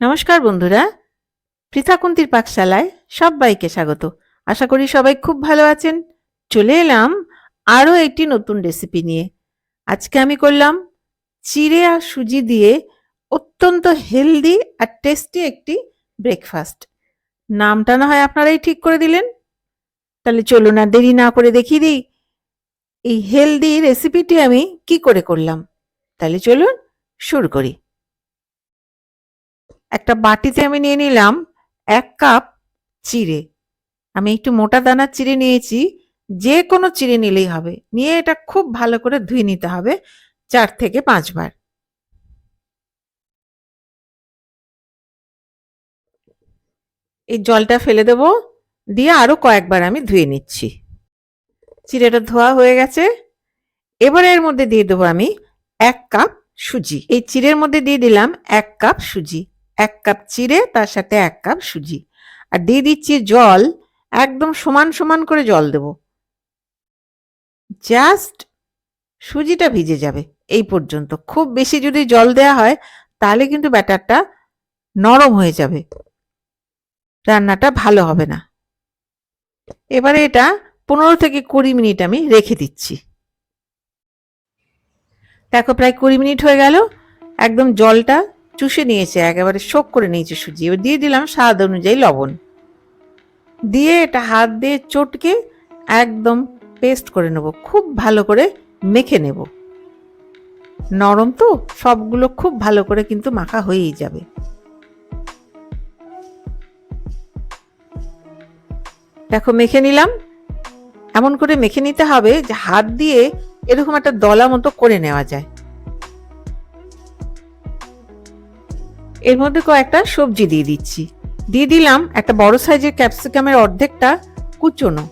নমস্কার বন্ধুরা। পৃথাকুন্তির পাকশালায় সবাইকে স্বাগত। আশা করি সবাই খুব ভালো আছেন। চলে এলাম আরও একটি নতুন রেসিপি নিয়ে। আজকে আমি করলাম চিড়ে আর সুজি দিয়ে অত্যন্ত হেলদি আর টেস্টি একটি ব্রেকফাস্ট নামটা না হয় আপনারাই ঠিক করে দিলেন। তাহলে চলুন আর দেরি না করে দেখিয়ে দিই এই হেলদি রেসিপিটি আমি কি করে করলাম। তাহলে চলুন শুরু করি। একটা বাটিতে আমি নিয়ে নিলাম, এক কাপ চিড়ে। আমি একটু মোটা দানার চিড়ে নিয়েছি, যে কোনো চিড়ে নিলেই হবে। নিয়ে এটা খুব ভালো করে ধুয়ে নিতে হবে চার থেকে পাঁচবার। এই জলটা ফেলে দেব, দিয়ে আরও কয়েকবার আমি ধুয়ে নিচ্ছি। চিড়েটা ধোয়া হয়ে গেছে। এবার এর মধ্যে দিয়ে দেবো আমি এক কাপ সুজি। এই চিড়ের মধ্যে দিয়ে দিলাম এক কাপ সুজি। এক কাপ চিড়ে, তার সাথে এক কাপ সুজি। আর দিয়ে দিচ্ছি জল, একদম সমান সমান করে জল দেব। জাস্ট সুজিটা ভিজে যাবে, এই পর্যন্ত। খুব বেশি যদি জল দেয়া হয়, তাহলে কিন্তু ব্যাটারটা নরম হয়ে যাবে। রান্নাটা ভালো হবে না। এবারে এটা পনেরো থেকে কুড়ি মিনিট আমি রেখে দিচ্ছি। দেখো প্রায় কুড়ি মিনিট হয়ে গেল। একদম জলটা চুষে নিয়েছে, একেবারে শোক করে নিয়েছে সুজি। এবার দিয়ে দিলাম স্বাদ অনুযায়ী লবণ। দিয়ে এটা হাত দিয়ে চটকে একদম পেস্ট করে নেব, খুব ভালো করে মেখে নেব। নরম তো, সবগুলো খুব ভালো করে কিন্তু মাখা হয়েই যাবে। দেখো, মেখে নিলাম। এমন করে মেখে নিতে হবে যে হাত দিয়ে এরকম একটা দলা মতো করে নেওয়া যায়। এর মধ্যে কয়েকটা সবজি দিয়ে দিচ্ছি। দিয়ে দিলাম একটা বড় সাইজের ক্যাপসিকামের অর্ধেকটা কুচোনো,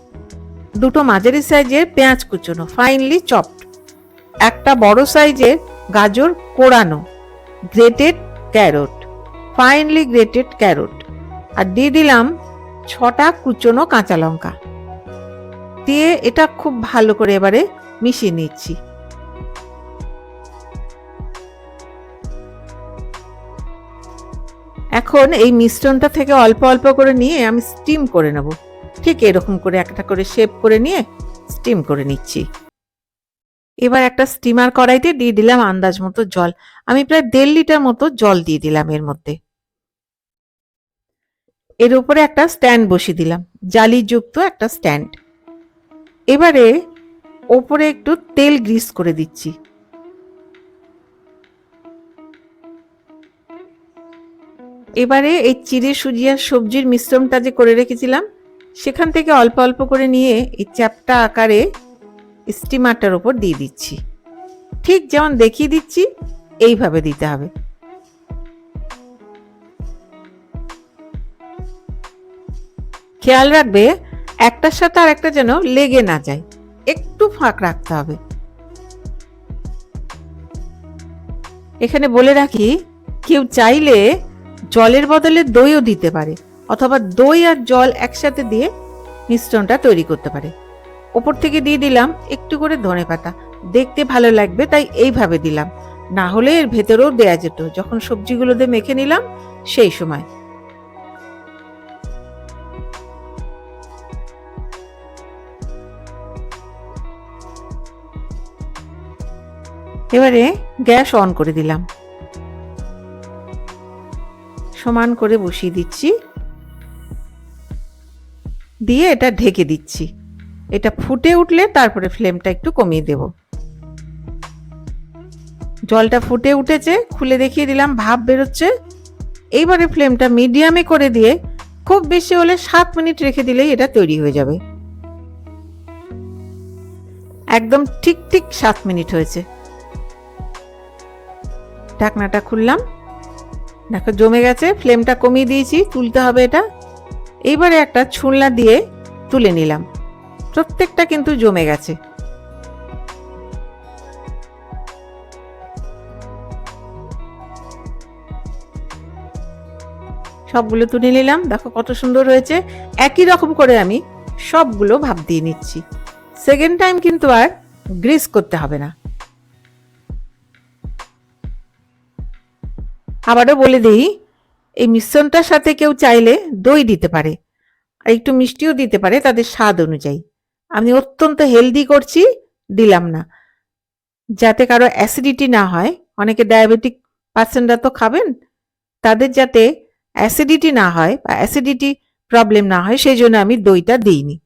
দুটো মাঝারি সাইজের পেঁয়াজ কুচোনো ফাইনলি চপড একটা বড় সাইজের গাজর কোড়ানো grated carrot finally grated carrot আর দিয়ে দিলাম ছটা কুচোনো কাঁচা লঙ্কা। দিয়ে এটা খুব ভালো করে এবারে মিশিয়ে নিচ্ছি। এখন এই মিশ্রণটা থেকে অল্প অল্প করে নিয়ে আমি স্টিম করে নেব। ঠিক এরকম করে একটা করে শেপ করে নিয়ে স্টিম করে নিচ্ছি। এবার একটা স্টিমার কড়াইতে দিয়ে দিলাম আন্দাজ মতো জল। আমি প্রায় দেড় লিটার মতো জল দিয়ে দিলাম এর মধ্যে। এর উপরে একটা স্ট্যান্ড বসিয়ে দিলাম, জালিযুক্ত একটা স্ট্যান্ড এবারে ওপরে একটু তেল গ্রিস করে দিচ্ছি। এবারে এই চিড়ে সুজি আর সবজির মিশ্রণটা যে করে রেখেছিলাম, সেখান থেকে অল্প অল্প করে নিয়ে এই চ্যাপটা আকারে স্টিমারটার ওপর দিয়ে দিচ্ছি। ঠিক যেমন দেখিয়ে দিচ্ছি, এইভাবে দিতে হবে। খেয়াল রাখবে, একটার সাথে আর একটা যেন লেগে না যায়। একটু ফাঁক রাখতে হবে। এখানে বলে রাখি, কেউ চাইলে জলের বদলে দইও দিতে পারে, অথবা দই আর জল একসাথে দিয়ে মিশ্রণটা তৈরি করতে পারে। ওপর থেকে দিয়ে দিলাম একটু করে ধনে পাতা। দেখতে ভালো লাগবে, তাই এইভাবে দিলাম। না হলে এর ভেতরেও দেয়া যেত, যখন সবজিগুলো দিয়ে মেখে নিলাম সেই সময়। এবারে গ্যাস অন করে দিলাম। সমান করে বসিয়ে দিচ্ছি। দিয়ে এটা ঢেকে দিচ্ছি। এটা ফুটে উঠলে তারপরে ফ্লেমটা একটু কমিয়ে দেব। জলটা ফুটে উঠেছে, খুলে দেখিয়ে দিলাম ভাপ বেরোচ্ছে। এইবারে ফ্লেমটা মিডিয়ামে করে দিয়ে খুব বেশি হলে সাত মিনিট রেখে দিলেই এটা তৈরি হয়ে যাবে। একদম ঠিক ঠিক সাত মিনিট হয়েছে। ঢাকনাটা খুললাম। দেখো, জমে গেছে ফ্লেমটা কমিয়ে দিয়েছি, তুলতে হবে এটা। এইবারে একটা ছুলনা দিয়ে তুলে নিলাম। প্রত্যেকটা কিন্তু জমে গেছে। সবগুলো তুলে নিলাম। দেখো, কত সুন্দর হয়েছে। একই রকম করে আমি সবগুলো ভাব দিয়ে নিচ্ছি। সেকেন্ড টাইম কিন্তু আর গ্রিস করতে হবে না। আবারও বলে দিই, এই মিশ্রণটার সাথে কেউ চাইলে দই দিতে পারে, আর একটু মিষ্টিও দিতে পারে তাদের স্বাদ অনুযায়ী। আমি অত্যন্ত হেলদি করছি, দিলাম না। যাতে কারও অ্যাসিডিটি না হয়, অনেকে ডায়াবেটিক পার্সেন্টরা তো খাবেন, তাদের যাতে অ্যাসিডিটি না হয় বা অ্যাসিডিটি প্রবলেম না হয়, সেই জন্য আমি দইটা দিইনি।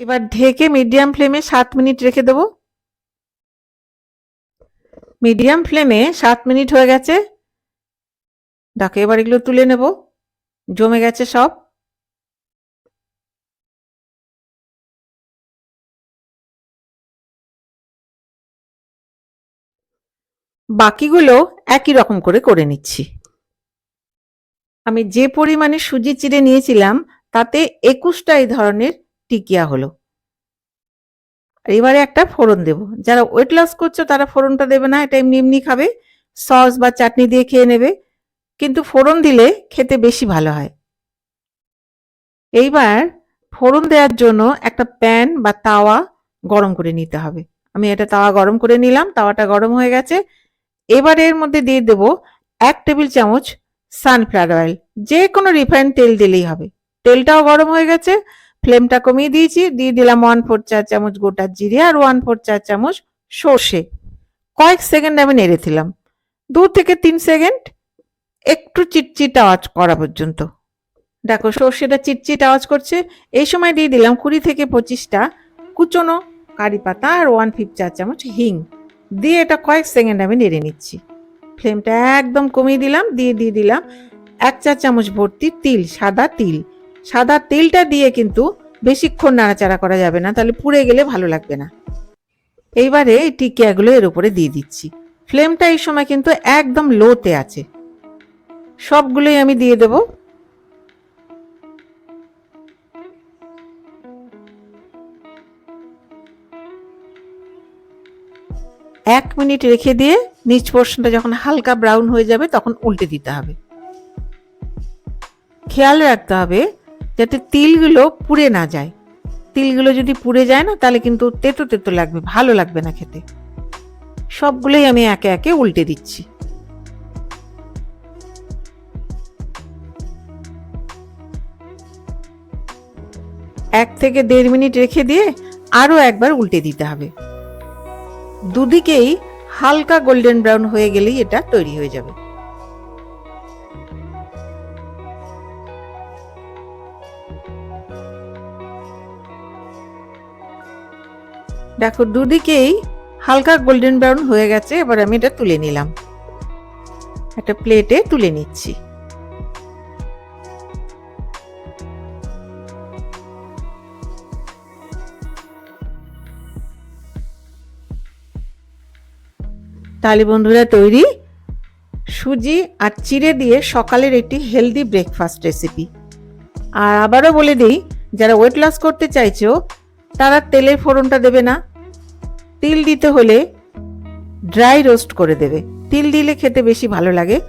এবার ঢেকে মিডিয়াম ফ্লেমে সাত মিনিট রেখে দেবো। মিডিয়াম ফ্লেমে সাত মিনিট হয়ে গেছে। দেখো, এবার এগুলো তুলে নেব। জমে গেছে সব। বাকিগুলো একই রকম করে করে নিচ্ছি। আমি যে পরিমাণে সুজি চিড়ে নিয়েছিলাম, তাতে একুশটা এই ধরনের টিকিয়া হলো। এবারে একটা ফোড়ন দেব। যারা ওয়েট লস করছ, তারা ফোড়নটা দেবে না, এটা এমনি এমনি খাবে। সস বা চাটনি দিয়ে খেয়ে নেবে। কিন্তু ফোড়ন দিলে খেতে বেশি ভালো হয়। এইবার ফোড়ন দেওয়ার জন্য একটা প্যান বা তাওয়া গরম করে নিতে হবে। আমি এটা তাওয়া গরম করে নিলাম, তাওয়াটা গরম হয়ে গেছে। এবার এর মধ্যে দিয়ে দেব এক টেবিল চামচ সানফ্লাওয়ার অয়েল যে কোনো রিফাইন তেল দিলেই হবে। তেলটাও গরম হয়ে গেছে। ফ্লেমটা কমিয়ে দিয়েছি, দিয়ে দিলাম ওয়ান ফোর চার চামচ গোটা জিরে আর ওয়ান ফোর চার চামচ সর্ষে। কয়েক সেকেন্ড আমি নেড়েছিলাম দু থেকে তিন সেকেন্ড একটু চিটচিট আওয়াজ করা পর্যন্ত। দেখো, সর্ষেটা চিটচিট আওয়াজ করছে। এই সময় দিয়ে দিলাম কুড়ি থেকে পঁচিশটা কুচনো কারি পাতা আর ওয়ান ফিফ চার চামচ হিং। দিয়ে এটা কয়েক সেকেন্ড আমি নেড়ে নিচ্ছি। ফ্লেমটা একদম কমিয়ে দিলাম, দিয়ে দিয়ে দিলাম এক চা চামচ ভর্তি তিল, সাদা তিল। সাদা তেলটা দিয়ে কিন্তু বেশিক্ষণ নাড়াচাড়া করা যাবে না, তাহলে পুড়ে গেলে ভালো লাগবে না। এইবারে এই টিকিয়াগুলো এর উপরে দিয়ে দিচ্ছি। ফ্লেমটা এই সময় কিন্তু একদম লোতে আছে। সবগুলোই আমি দিয়ে দেব। এক মিনিট রেখে দিয়ে নিচ পোর্শনটা যখন হালকা ব্রাউন হয়ে যাবে, তখন উল্টে দিতে হবে। খেয়াল রাখতে হবে যাতে তিলগুলো পুড়ে না যায়। তিলগুলো যদি পুড়ে যায় না, তাহলে কিন্তু তেতো তেতো লাগবে, ভালো লাগবে না খেতে। সবগুলোই আমি একে একে উল্টে দিচ্ছি। এক থেকে দেড় মিনিট রেখে দিয়ে আরও একবার উল্টে দিতে হবে। দুদিকেই হালকা গোল্ডেন ব্রাউন হয়ে গেলেই এটা তৈরি হয়ে যাবে। দেখো, দুদিকেই হালকা গোল্ডেন ব্রাউন হয়ে গেছে, এবার আমি এটা তুলে নিলাম। একটা প্লেটে তুলে নিচ্ছি। তাহলে বন্ধুরা, তৈরি সুজি আর চিড়ে দিয়ে সকালের একটি হেলদি ব্রেকফাস্ট রেসিপি আর আবারও বলে দিই, যারা ওয়েট লস করতে চাইছো, তারা তেলের ফোড়নটা দেবে না। তিল দিতে হলে ড্রাই রোস্ট করে দেবে। তিল দিলে খেতে বেশি ভালো লাগে,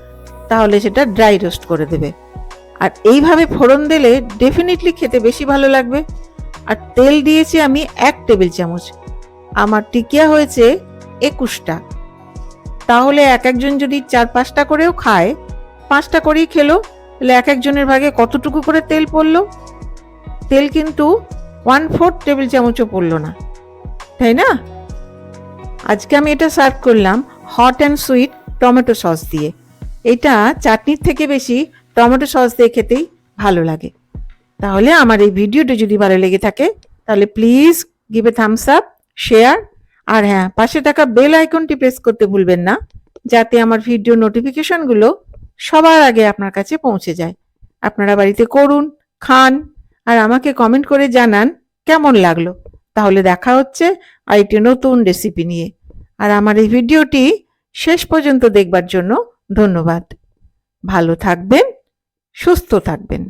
তাহলে সেটা ড্রাই রোস্ট করে দেবে। আর এইভাবে ফোড়ন দিলে ডেফিনেটলি খেতে বেশি ভালো লাগবে। আর তেল দিয়েছি আমি এক টেবিল চামচ। আমার টিকিয়া হয়েছে একুশটা। তাহলে এক একজন যদি চার পাঁচটা করেও খায়, পাঁচটা করেই খেলো। তাহলে এক একজনের ভাগে কতটুকু করে তেল পড়ল? তেল কিন্তু ওয়ান ফোর্থ টেবিল চামচও পড়ল না। তাই না? আজকে আমি এটা সার্ভ করলাম hot and sweet tomato sauce দিয়ে। এটা চাটনির থেকে বেশি টমেটো সস দিয়ে খেতেই ভালো লাগে। তাহলে আমার এই ভিডিওটি যদি ভালো লেগে থাকে, তাহলে please give a thumbs up share আর হ্যাঁ পাশে থাকা বেল আইকনটি প্রেস করতে ভুলবেন না, যাতে আমার ভিডিও নোটিফিকেশনগুলো সবার আগে আপনার কাছে পৌঁছে যায়। আপনারা বাড়িতে করুন, খান, আর আমাকে কমেন্ট করে জানান কেমন লাগল। তাহলে দেখা হচ্ছে আরেকটি নতুন রেসিপি নিয়ে। আর আমার এই ভিডিওটি শেষ পর্যন্ত দেখবার জন্য ধন্যবাদ। ভালো থাকবেন সুস্থ থাকবেন।